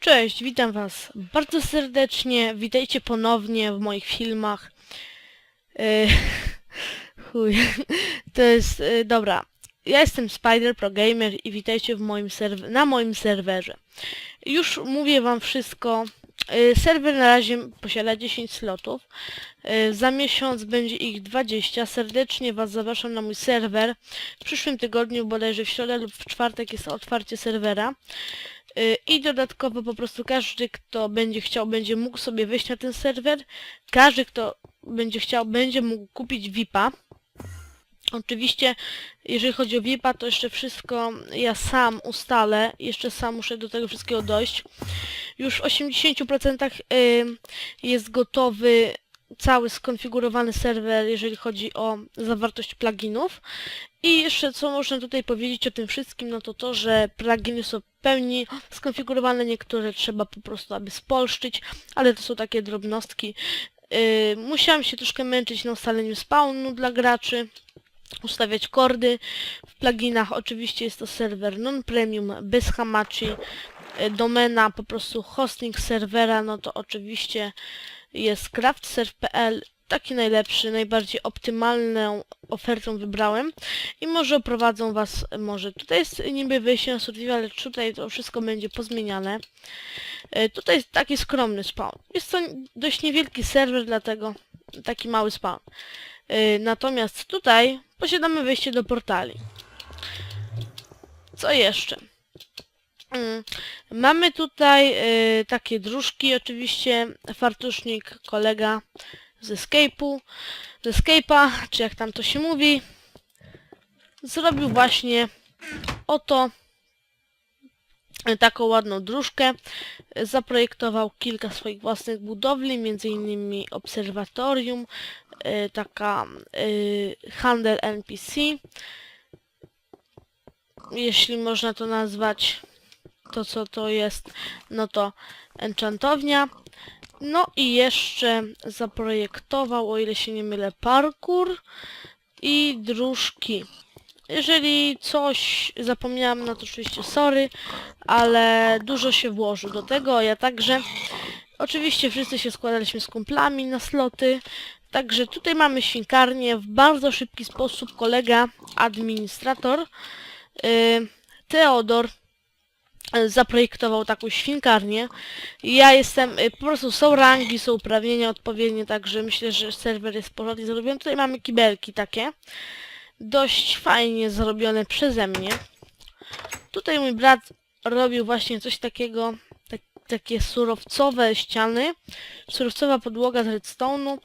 Cześć, witam was bardzo serdecznie, witajcie ponownie w moich filmach. E, chuj, to jest, e, dobra, ja jestem Spider Pro Gamer i witajcie w moim na moim serwerze. Już mówię wam wszystko, serwer na razie posiada 10 slotów, E, za miesiąc będzie ich 20, serdecznie was zapraszam na mój serwer. W przyszłym tygodniu, bodajże w środę lub w czwartek jest otwarcie serwera. Y, I dodatkowo po prostu każdy, kto będzie chciał, będzie mógł sobie wejść na ten serwer. Każdy, kto będzie chciał, będzie mógł kupić VIP-a. Oczywiście, jeżeli chodzi o VIP-a, to jeszcze wszystko ja sam ustalę. Jeszcze sam muszę do tego wszystkiego dojść. Już w 80% y, jest gotowy cały skonfigurowany serwer, jeżeli chodzi o zawartość pluginów. I jeszcze co można tutaj powiedzieć o tym wszystkim, no to to, że pluginy są w pełni skonfigurowane, niektóre trzeba po prostu aby spolszczyć, ale to są takie drobnostki. Yy, musiałam się troszkę męczyć na ustaleniu spawnu dla graczy, ustawiać kordy. W pluginach oczywiście jest to serwer non-premium, bez hamachi, yy, domena, po prostu hosting serwera, no to oczywiście jest craftserve.pl, taki najlepszy, najbardziej optymalną ofertą wybrałem i może oprowadzą was, może tutaj jest niby wyjście na survival, ale tutaj to wszystko będzie pozmieniane. E, Tutaj jest taki skromny spawn. Jest to dość niewielki serwer, dlatego taki mały spawn. E, Natomiast tutaj posiadamy wejście do portali. Co jeszcze? Mm, Mamy tutaj y, takie dróżki, oczywiście fartusznik, kolega z Escape'u, z Escape'a, czy jak tam to się mówi, zrobił właśnie oto taką ładną dróżkę. Zaprojektował kilka swoich własnych budowli, innymi obserwatorium, y, taka y, handel NPC, jeśli można to nazwać to co to jest, no to enchantownia. No i jeszcze zaprojektował, o ile się nie mylę, parkour i dróżki. Jeżeli coś zapomniałam, no to oczywiście sorry, ale dużo się włożył do tego, ja także. Oczywiście wszyscy się składaliśmy z kumplami na sloty, także tutaj mamy świnkarnię w bardzo szybki sposób. Kolega, administrator, yy, Teodor, zaprojektował taką świnkarnię. Ja jestem, y, po prostu są rangi, są uprawnienia odpowiednie, także myślę, że serwer jest porządnie zrobiony. Tutaj mamy kibelki takie, dość fajnie zrobione przeze mnie. Tutaj mój brat robił właśnie coś takiego, tak, takie surowcowe ściany, surowcowa podłoga z redstone'u.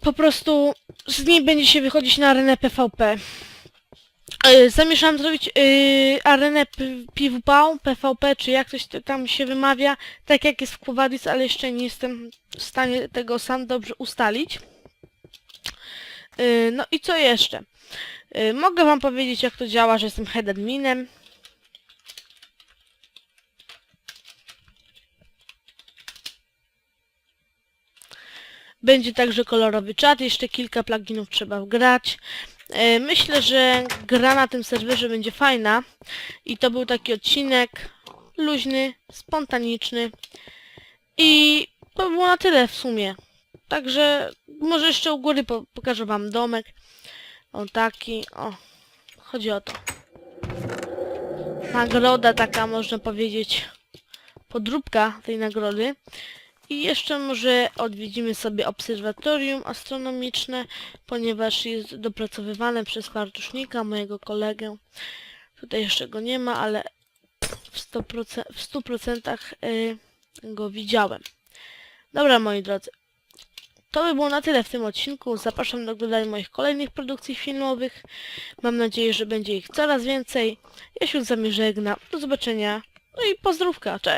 Po prostu z niej będzie się wychodzić na arenę PvP. Yy, Zamierzam zrobić yy, arenę PvP, PvP, czy jak coś tam się wymawia, tak jak jest w Quo-Vadis, ale jeszcze nie jestem w stanie tego sam dobrze ustalić. Yy, no i co jeszcze? Mogę wam powiedzieć jak to działa, że jestem head adminem. Będzie także kolorowy czat, jeszcze kilka pluginów trzeba wgrać. E, Myślę, że gra na tym serwerze będzie fajna i to był taki odcinek luźny, spontaniczny i to było na tyle w sumie. Także może jeszcze u góry po pokażę wam domek. O taki, o. Chodzi o to. Nagroda taka można powiedzieć. Podróbka tej nagrody. I jeszcze może odwiedzimy sobie obserwatorium astronomiczne, ponieważ jest dopracowywane przez fartusznika, mojego kolegę. Tutaj jeszcze go nie ma, ale w 100%, w 100% y, go widziałem. Dobra, moi drodzy. To by było na tyle w tym odcinku. Zapraszam do oglądania moich kolejnych produkcji filmowych. Mam nadzieję, że będzie ich coraz więcej. Ja się z wami żegnam. Do zobaczenia. No i pozdrówka. Cześć.